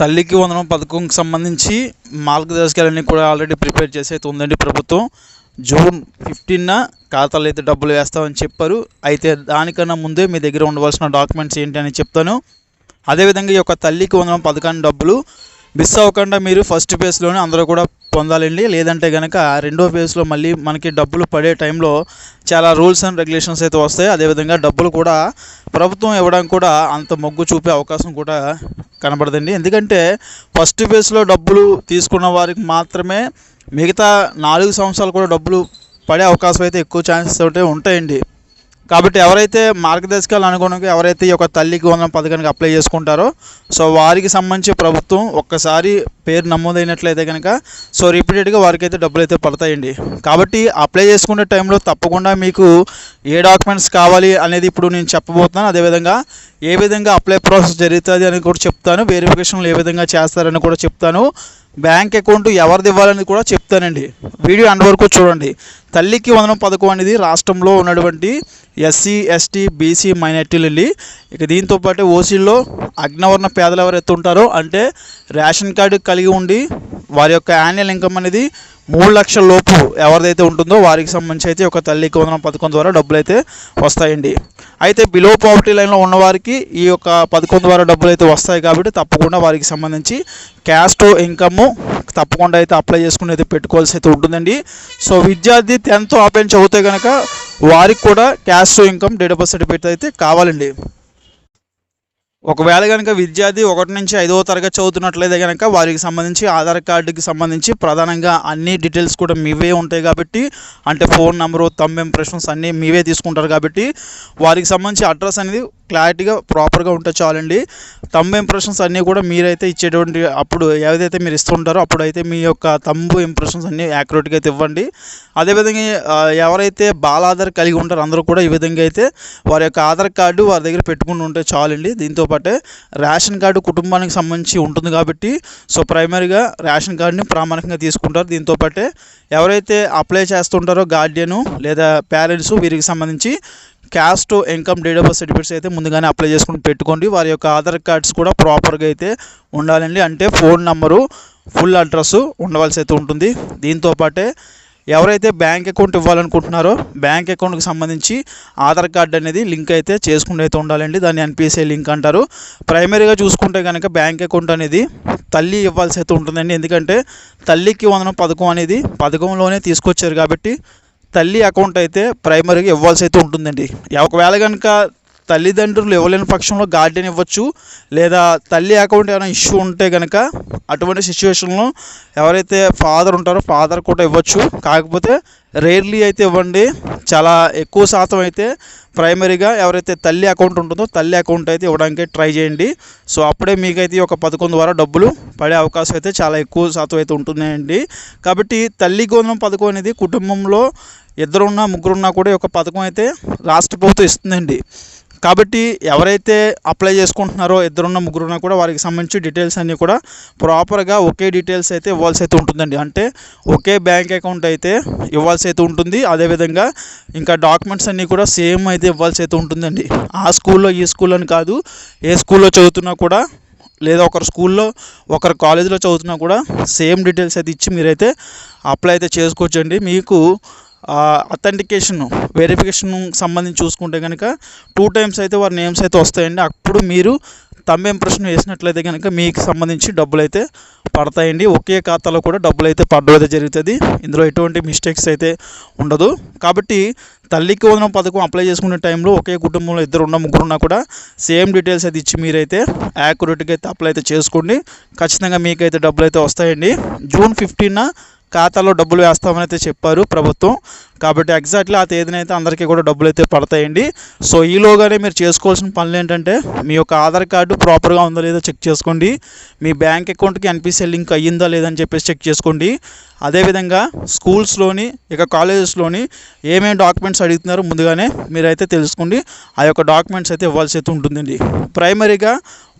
తల్లికి వందనం పథకంకి సంబంధించి మార్గదర్శకాలన్నీ కూడా ఆల్రెడీ ప్రిపేర్ చేసి అయితే ఉందండి ప్రభుత్వం. జూన్ ఫిఫ్టీన్న ఖాతాలో అయితే డబ్బులు వేస్తామని చెప్పారు. అయితే దానికన్నా ముందే మీ దగ్గర ఉండవలసిన డాక్యుమెంట్స్ ఏంటి అని చెప్తాను. అదేవిధంగా ఈ యొక్క తల్లికి వందనం పథకాన్ని డబ్బులు మిస్ అవ్వకుండా మీరు ఫస్ట్ ఫేజ్లోనే అందరూ కూడా పొందాలండి. లేదంటే కనుక రెండో ఫేజ్లో మళ్ళీ మనకి డబ్బులు పడే టైంలో చాలా రూల్స్ అండ్ రెగ్యులేషన్స్ అయితే వస్తాయి. అదేవిధంగా డబ్బులు కూడా ప్రభుత్వం ఇవ్వడానికి కూడా అంత మొగ్గు చూపే అవకాశం కూడా కనబడదండి. ఎందుకంటే ఫస్ట్ ఫేజ్లో డబ్బులు తీసుకున్న వారికి మాత్రమే మిగతా నాలుగు సంవత్సరాలు కూడా డబ్బులు పడే అవకాశం అయితే ఎక్కువ ఛాన్సెస్ అయితే ఉంటాయండి. కాబట్టి ఎవరైతే మార్గదర్శకాలు అనుగుణంగా ఎవరైతే ఈ యొక్క తల్లికి వందనం పథకానికి అప్లై చేసుకుంటారో సో వారికి సంబంధించి ప్రభుత్వం ఒక్కసారి పేరు నమోదైనట్లయితే కనుక సో రిపీటెడ్గా వారికి అయితే డబ్బులు అయితే పడతాయండి. కాబట్టి అప్లై చేసుకునే టైంలో తప్పకుండా మీకు ఏ డాక్యుమెంట్స్ కావాలి అనేది ఇప్పుడు నేను చెప్పబోతున్నాను. అదేవిధంగా ఏ విధంగా అప్లై ప్రాసెస్ జరుగుతుంది అని కూడా చెప్తాను. వెరిఫికేషన్లు ఏ విధంగా చేస్తారని కూడా చెప్తాను. బ్యాంక్ అకౌంట్ ఎవరిది ఇవ్వాలని కూడా చెప్తానండి. వీడియో అండ్ వరకు చూడండి. తల్లికి వందనం పథకం అనేది రాష్ట్రంలో ఉన్నటువంటి ఎస్సీ ఎస్టీ బీసీ మైనార్టీలు ఇక దీంతో పాటు ఓసీల్లో అగ్నవర్ణ పేదలు ఎవరైతే ఉంటారో అంటే రేషన్ కార్డు కలిగి ఉండి వారి యొక్క యాన్యువల్ ఇన్కమ్ అనేది మూడు లక్షల లోపు ఎవరిదైతే ఉంటుందో వారికి సంబంధించి అయితే ఒక తల్లికి వందనం పథకం ద్వారా డబ్బులు అయితే వస్తాయండి. అయితే బిలో పావర్టీ లైన్లో ఉన్నవారికి ఈ యొక్క పథకం ద్వారా డబ్బులు అయితే వస్తాయి కాబట్టి తప్పకుండా వారికి సంబంధించి క్యాస్ట్ ఇన్కమ్ తప్పకుండా అయితే అప్లై చేసుకుని అయితే పెట్టుకోవాల్సి అయితే ఉంటుందండి. సో విద్యార్థి టెన్త్ ఆపేన్ చదివితే కనుక వారికి కూడా caste income date of birth certificate అయితే కావాలండి. ఒకవేళ కనుక విద్యార్థి ఒకటి నుంచి ఐదవ తరగతి చదువుతున్నట్లయితే కనుక వారికి సంబంధించి ఆధార్ కార్డుకి సంబంధించి ప్రధానంగా అన్ని డీటెయిల్స్ కూడా మీవే ఉంటాయి కాబట్టి అంటే ఫోన్ నెంబరు తమ్ ఇంప్రెషన్స్ అన్నీ మీవే తీసుకుంటారు కాబట్టి వారికి సంబంధించి అడ్రస్ అనేది క్లారిటీగా ప్రాపర్గా ఉంటే చాలండి. తమ్ము ఇంప్రెషన్స్ అన్నీ కూడా మీరైతే ఇచ్చేటువంటి అప్పుడు ఏదైతే మీరు ఇస్తుంటారో అప్పుడైతే మీ యొక్క తమ్ము ఇంప్రెషన్స్ అన్నీ యాక్యురేట్గా అయితే ఇవ్వండి. అదేవిధంగా ఎవరైతే బాల ఆధార్ కలిగి ఉంటారో అందరూ కూడా ఈ విధంగా అయితే వారి యొక్క ఆధార్ కార్డు వారి దగ్గర పెట్టుకుని ఉంటే చాలండి. దీంతో పాటే రేషన్ కార్డు కుటుంబానికి సంబంధించి ఉంటుంది కాబట్టి సో ప్రైమరీగా రేషన్ కార్డుని ప్రామాణికంగా తీసుకుంటారు. దీంతో పాటే ఎవరైతే అప్లై చేస్తుంటారో గార్డియను లేదా పేరెంట్స్ వీరికి సంబంధించి caste income date of birth certificates అయితే ముందుగానే అప్లై చేసుకుని పెట్టుకోండి. వారి యొక్క ఆధార్ కార్డ్స్ కూడా ప్రాపర్గా అయితే ఉండాలండి. అంటే ఫోన్ నంబరు ఫుల్ అడ్రస్ ఉండవలసి అయితే ఉంటుంది. దీంతో పాటే ఎవరైతే బ్యాంక్ అకౌంట్ ఇవ్వాలనుకుంటున్నారో బ్యాంక్ అకౌంట్కి సంబంధించి ఆధార్ కార్డ్ అనేది లింక్ అయితే చేసుకుంటూ అయితే ఉండాలండి. దాన్ని ఎన్పిఎస్ఐ లింక్ అంటారు. ప్రైమరీగా చూసుకుంటే కనుక బ్యాంక్ అకౌంట్ అనేది తల్లి ఇవ్వాల్సి అయితే ఉంటుందండి. ఎందుకంటే తల్లికి వందనం పథకం అనేది పథకంలోనే తీసుకొచ్చారు కాబట్టి తల్లి అకౌంట్ అయితే ప్రైమరీగా ఇవ్వాల్సి అయితే ఉంటుందండి. ఒకవేళ కనుక తల్లిదండ్రులు ఇవ్వలేని పక్షంలో గార్డెన్ ఇవ్వచ్చు లేదా తల్లి అకౌంట్ ఏమైనా ఇష్యూ ఉంటే కనుక అటువంటి సిచ్యువేషన్లో ఎవరైతే ఫాదర్ ఉంటారో ఫాదర్ కూడా ఇవ్వచ్చు. కాకపోతే రేర్లీ అయితే ఇవ్వండి. చాలా ఎక్కువ శాతం అయితే ప్రైమరీగా ఎవరైతే తల్లి అకౌంట్ ఉంటుందో తల్లి అకౌంట్ అయితే ఇవ్వడానికి ట్రై చేయండి. సో అప్పుడే మీకైతే ఈ పథకం ద్వారా డబ్బులు పడే అవకాశం అయితే చాలా ఎక్కువ శాతం అయితే ఉంటుందండి. కాబట్టి తల్లి గోధుమ పథకం అనేది కుటుంబంలో ఇద్దరున్నా ముగ్గురున్నా కూడా ఈ యొక్క పథకం అయితే రాష్ట్ర ప్రభుత్వం ఇస్తుందండి. కాబట్టి ఎవరైతే అప్లై చేసుకుంటున్నారో ఇద్దరున్న ముగ్గురున్న కూడా వారికి సంబంధించి డీటెయిల్స్ అన్నీ కూడా ప్రాపర్గా ఒకే డీటెయిల్స్ అయితే ఇవ్వాల్సి అయితే ఉంటుందండి. అంటే ఒకే బ్యాంక్ అకౌంట్ అయితే ఇవ్వాల్సి అయితే ఉంటుంది. అదేవిధంగా ఇంకా డాక్యుమెంట్స్ అన్నీ కూడా సేమ్ అయితే ఇవ్వాల్సి అయితే ఉంటుందండి. ఆ స్కూల్లో ఈ స్కూల్ అని కాదు ఏ స్కూల్లో చదువుతున్నా కూడా లేదా ఒకరు స్కూల్లో ఒకరు కాలేజీలో చదువుతున్నా కూడా సేమ్ డీటెయిల్స్ అయితే ఇచ్చి మీరైతే అప్లై అయితే చేసుకోవచ్చండి. మీకు అథెంటికేషన్ వెరిఫికేషన్ సంబంధించి చూసుకుంటే కనుక టూ టైమ్స్ అయితే వారి నేమ్స్ అయితే వస్తాయండి. అప్పుడు మీరు తమ్ ఇంప్రెషన్ వేసినట్లయితే కనుక మీకు సంబంధించి డబ్బులు అయితే పడతాయండి. ఒకే ఖాతాలో కూడా డబ్బులు అయితే పడడం అయితే జరుగుతుంది. ఇందులో ఎటువంటి మిస్టేక్స్ అయితే ఉండదు. కాబట్టి తల్లికి వందనం పథకం అప్లై చేసుకునే టైంలో ఒకే కుటుంబంలో ఇద్దరు ఉన్న ముగ్గురు ఉన్నా కూడా సేమ్ డీటెయిల్స్ అయితే ఇచ్చి మీరైతే యాక్యురేట్గా అయితే అప్లై అయితే చేసుకోండి. ఖచ్చితంగా మీకైతే డబ్బులు అయితే వస్తాయండి. జూన్ ఫిఫ్టీన్న ఖాతాలో డబ్బులు వేస్తామని అయితే చెప్పారు ప్రభుత్వం. కాబట్టి ఎగ్జాక్ట్లీ ఆ తేదీన అయితే అందరికీ కూడా డబ్బులు అయితే పడతాయండి. సో ఈలోగానే మీరు చేసుకోవాల్సిన పనులు ఏంటంటే మీ యొక్క ఆధార్ కార్డు ప్రాపర్గా ఉందో లేదో చెక్ చేసుకోండి. మీ బ్యాంక్ అకౌంట్కి ఎన్పిసిఐ లింక్ అయ్యిందా లేదని చెప్పేసి చెక్ చేసుకోండి. అదేవిధంగా స్కూల్స్లోని ఇక కాలేజెస్లోని ఏమేమి డాక్యుమెంట్స్ అడుగుతున్నారో ముందుగానే మీరైతే తెలుసుకోండి. ఆ యొక్క డాక్యుమెంట్స్ అయితే ఇవ్వాల్సి అయితే ఉంటుందండి. ప్రైమరీగా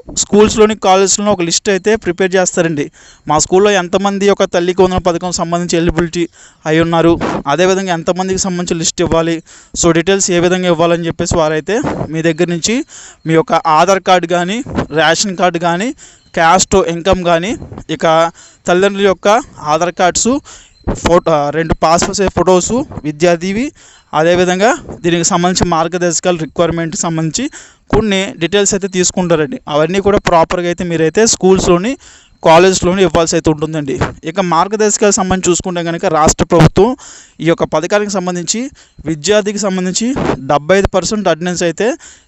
స్కూల్స్లోని కాలేజ్లో ఒక లిస్ట్ అయితే ప్రిపేర్ చేస్తారండి. మా స్కూల్లో ఎంతమంది యొక్క తల్లికి వందల పథకం సంబంధించి ఎలిజిబిలిటీ అయి ఉన్నారు అదేవిధంగా ఎంతమందికి సంబంధించి లిస్ట్ ఇవ్వాలి సో డీటెయిల్స్ ఏ విధంగా ఇవ్వాలని చెప్పేసి వారైతే మీ దగ్గర నుంచి మీ యొక్క ఆధార్ కార్డు కానీ రేషన్ కార్డు కానీ క్యాస్ట్ ఇన్కమ్ కానీ ఇక తల్లిదండ్రుల యొక్క ఆధార్ కార్డ్స్ ఫోటో రెండు పాస్పోర్ట్ సైజ్ ఫొటోసు విద్యార్థివి అదేవిధంగా దీనికి సంబంధించి మార్గదర్శకాలు రిక్వైర్మెంట్కి సంబంధించి కొన్ని డీటెయిల్స్ అయితే తీసుకుంటారండి. అవన్నీ కూడా ప్రాపర్గా అయితే మీరైతే స్కూల్స్లోని కాలేజ్లోని ఇవ్వాల్సి అయితే ఉంటుందండి. ఇక మార్గదర్శకాలకు సంబంధించి చూసుకుంటే కనుక రాష్ట్ర ప్రభుత్వం ఈ యొక్క పథకానికి సంబంధించి విద్యార్థికి సంబంధించి డెబ్బై ఐదు పర్సెంట్ అటెండెన్స్ అయితే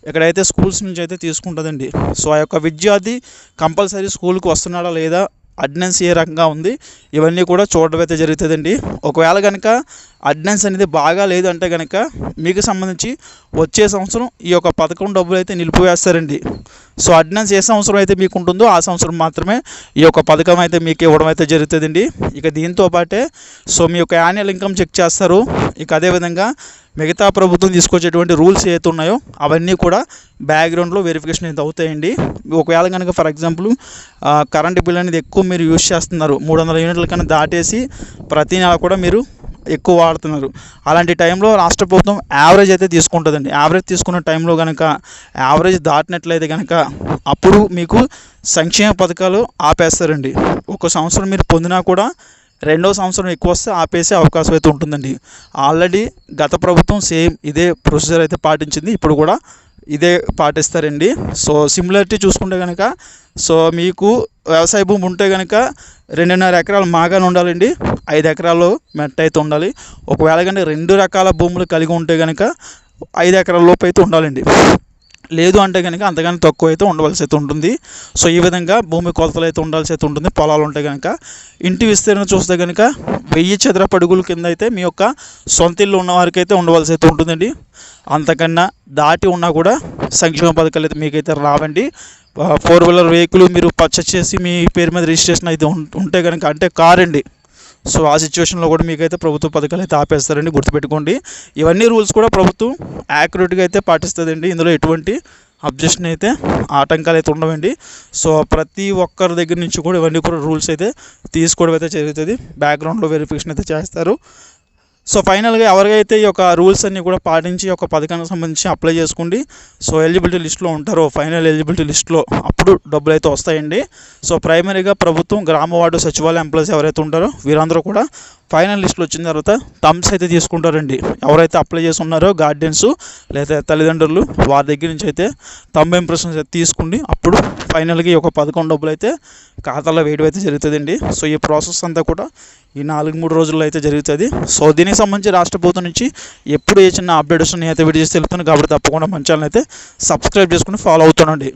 ఇక్కడైతే స్కూల్స్ నుంచి అయితే తీసుకుంటుందండి. సో ఆ యొక్క విద్యార్థి కంపల్సరీ స్కూల్కి వస్తున్నాడా లేదా అటెండెన్స్ ఏ రకంగా ఉంది ఇవన్నీ కూడా చూడడం అయితే జరుగుతుందండి. ఒకవేళ కనుక అటెండెన్స్ అనేది బాగా లేదు అంటే కనుక మీకు సంబంధించి వచ్చే సంవత్సరం ఈ యొక్క పథకం డబ్బులు అయితే నిలిపివేస్తారండి. సో అటెండెన్స్ ఏ సంవత్సరం అయితే మీకు ఉంటుందో ఆ సంవత్సరం మాత్రమే ఈ యొక్క పథకం అయితే మీకు ఇవ్వడం అయితే జరుగుతుందండి. ఇక దీంతో పాటే సో మీ యొక్క యాన్యువల్ ఇన్కమ్ చెక్ చేస్తారు. ఇక అదేవిధంగా మిగతా ప్రభుత్వం తీసుకొచ్చేటువంటి రూల్స్ ఏవైతే ఉన్నాయో అవన్నీ కూడా బ్యాక్గ్రౌండ్లో వెరిఫికేషన్ అయితే అవుతాయండి. ఒకవేళ కనుక ఫర్ ఎగ్జాంపుల్ కరెంట్ బిల్ అనేది ఎక్కువ మీరు యూజ్ చేస్తున్నారు మూడు వందల యూనిట్ల కన్నా దాటేసి ప్రతి నెల కూడా మీరు ఎక్కువ వాడుతున్నారు. అలాంటి టైంలో రాష్ట్ర ప్రభుత్వం యావరేజ్ అయితే తీసుకుంటుందండి. యావరేజ్ తీసుకున్న టైంలో కనుక యావరేజ్ దాటినట్లయితే కనుక అప్పుడు మీకు సంక్షేమ పథకాలు ఆపేస్తారండి. ఒక సంవత్సరం మీరు పొందినా కూడా రెండో సంవత్సరం ఎక్కువ వస్తే ఆపేసే అవకాశం అయితే ఉంటుందండి. ఆల్రెడీ గత ప్రభుత్వం సేమ్ ఇదే ప్రొసీజర్ అయితే పాటించింది. ఇప్పుడు కూడా ఇదే పాటిస్తారండి. సో సిమిలారిటీ చూసుకుంటే కనుక సో మీకు వ్యవసాయ భూమి ఉంటే కనుక రెండున్నర ఎకరాలు మాగానే ఉండాలండి. ఐదు ఎకరాలు మెట్ట అయితే ఉండాలి. ఒకవేళ కనుక రెండు రకాల భూములు కలిగి ఉంటే కనుక ఐదు ఎకరాల లోపు అయితే ఉండాలండి. లేదు అంటే కనుక అంతకన్నా తక్కువ అయితే ఉండవలసి అయితే ఉంటుంది. సో ఈ విధంగా భూమి కొలతలు అయితే ఉండాల్సి అయితే ఉంటుంది. పొలాలు ఉంటే కనుక ఇంటి విస్తీర్ణం చూస్తే కనుక వెయ్యి చదరపు అడుగుల కింద అయితే మీ యొక్క సొంత ఇల్లు ఉన్నవారికి అయితే ఉండవలసి అయితే ఉంటుందండి. అంతకన్నా దాటి ఉన్నా కూడా సంక్షేమ పథకాలు అయితే మీకైతే రావండి. ఫోర్ వీలర్ వెహికల్ మీరు పర్చేస్ చేసి మీ పేరు మీద రిజిస్ట్రేషన్ అయితే ఉంటే కనుక అంటే కార్ అండి సో ఆ సిచ్యువేషన్లో కూడా మీకైతే ప్రభుత్వ పథకాలు అయితే ఆపేస్తారండి గుర్తుపెట్టుకోండి. ఇవన్నీ రూల్స్ కూడా ప్రభుత్వం యాక్యురేట్గా అయితే పాటిస్తుందండి. ఇందులో ఎటువంటి అబ్జెక్షన్ అయితే ఆటంకాలు అయితే ఉండవండి. సో ప్రతి ఒక్కరి దగ్గర నుంచి కూడా ఇవన్నీ కూడా రూల్స్ అయితే తీసుకోవడం అయితే జరుగుతుంది. బ్యాక్గ్రౌండ్లో వెరిఫికేషన్ అయితే చేస్తారు. సో ఫైనల్గా ఎవరికైతే ఈ యొక్క రూల్స్ అన్నీ కూడా పాటించి ఒక పథకానికి సంబంధించి అప్లై చేసుకోండి. సో ఎలిజిబిలిటీ లిస్ట్లో ఉంటారో. ఫైనల్ ఎలిజిబిలిటీ లిస్ట్లో అప్పుడు డబ్బులు అయితే వస్తాయండి. సో ప్రైమరీగా ప్రభుత్వం గ్రామ వార్డు సచివాలయ ఎంప్లాయీస్ ఎవరైతే ఉంటారో వీరందరూ కూడా ఫైనల్ లిస్ట్లో వచ్చిన తర్వాత థమ్స్ అయితే తీసుకుంటారండి. ఎవరైతే అప్లై చేసి ఉన్నారో గార్డెన్స్ లేదా తల్లిదండ్రులు వారి దగ్గర నుంచి అయితే థమ్ ఇంప్రెషన్స్ అయితే తీసుకుని అప్పుడు ఫైనల్గా ఈ యొక్క పదకొండు డబ్బులు అయితే ఖాతాలో వేయడం అయితే జరుగుతుందండి. సో ఈ ప్రాసెస్ అంతా కూడా ఈ నాలుగు మూడు రోజుల్లో అయితే జరుగుతుంది. సో దీనికి సంబంధించి రాష్ట్ర ప్రభుత్వం నుంచి ఎప్పుడు ఏ చిన్న అప్డేట్స్ అయితే వీడియో చేసి తెలుపుతాను. కాబట్టి తప్పకుండా మంచాలను అయితే సబ్స్క్రైబ్ చేసుకుని ఫాలో అవుతానండి